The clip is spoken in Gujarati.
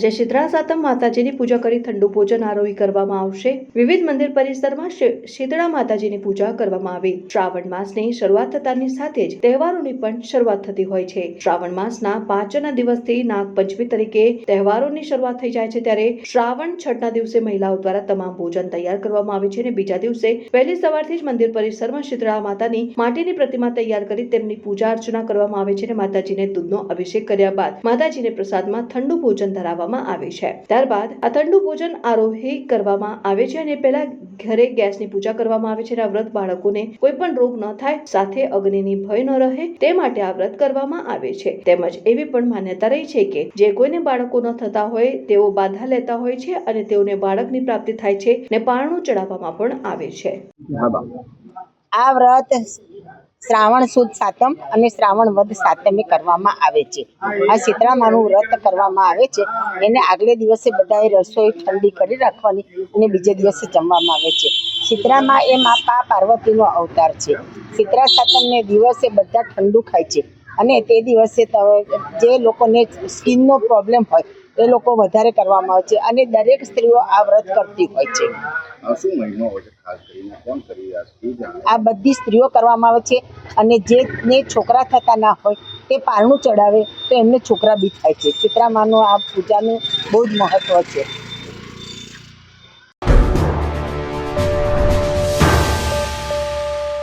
આજે શીતળા સાતમ માતાજીની પૂજા કરી ઠંડુ ભોજન આરોહી કરવામાં આવશે. વિવિધ મંદિર પરિસરમાં શીતળા માતાજીની પૂજા કરવામાં આવી. શ્રાવણ માસની શરૂઆત થતાની સાથે જ તહેવારોની પણ શરૂઆત થતી હોય છે. શ્રાવણ માસના પાંચના દિવસથી નાગપંચમી તરીકે તહેવારોની શરૂઆત થઈ જાય છે ત્યારે શ્રાવણ છઠના દિવસે મહિલાઓ દ્વારા તમામ ભોજન તૈયાર કરવામાં આવે છે અને બીજા દિવસે વહેલી સવારથી જ મંદિર પરિસરમાં શીતળા માતાની માટીની પ્રતિમા તૈયાર કરી તેમની પૂજા અર્ચના કરવામાં આવે છે અને માતાજીને દૂધનો અભિષેક કર્યા બાદ માતાજીને પ્રસાદમાં ઠંડુ ભોજન ધરાવવામાં આવે છે. ત્યારબાદ આ ઠંડુ ભોજન આરોહી કરવામાં આવે છે અને પહેલા ઘરે ગેસની પૂજા કરવામાં આવે છે અને આ વ્રત બાળકોને કોઈ પણ રોગ ન થાય સાથે અગ્નિની ભય ન રહે તે માટે આ વ્રત કરવામાં આવે છે. તેમજ એવી પણ માન્યતા રહી છે કે જે કોઈને બાળકો ન થતા હોય તેઓ બાધા લેતા હોય છે અને તેઓને બાળકની પ્રાપ્તિ થાય છે ને પારણું ચડાવવામાં પણ આવે છે. આ વ્રત શ્રાવણ સુદ સાતમ અને શ્રાવણ વધ સાતમે કરવામાં આવે છે. આ સીતરામાનું વ્રત કરવામાં આવે છે. એને આગલે દિવસે બધાએ રસોઈ ઠંડી કરી રાખવાની અને બીજે દિવસે જમવામાં આવે છે. શીતળામાં એ મા પાર્વતીનો અવતાર છે. સીતરા સાતમને દિવસે બધા ઠંડુ ખાય છે. અને તે દિવસે જે લોકોને સ્કિનનો પ્રોબ્લેમ હોય એ લોકો વધારે કરવામાં આવે છે અને દરેક સ્ત્રીઓ આ વ્રત કરતી હોય છે. આ બધી સ્ત્રીઓ કરવામાં આવે છે અને જેને છોકરા થતા ના હોય તે પારણું ચડાવે તો એમને છોકરા બી થાય છે. ચિત્રામાનું આ પૂજાનું બહુ જ મહત્વ છે.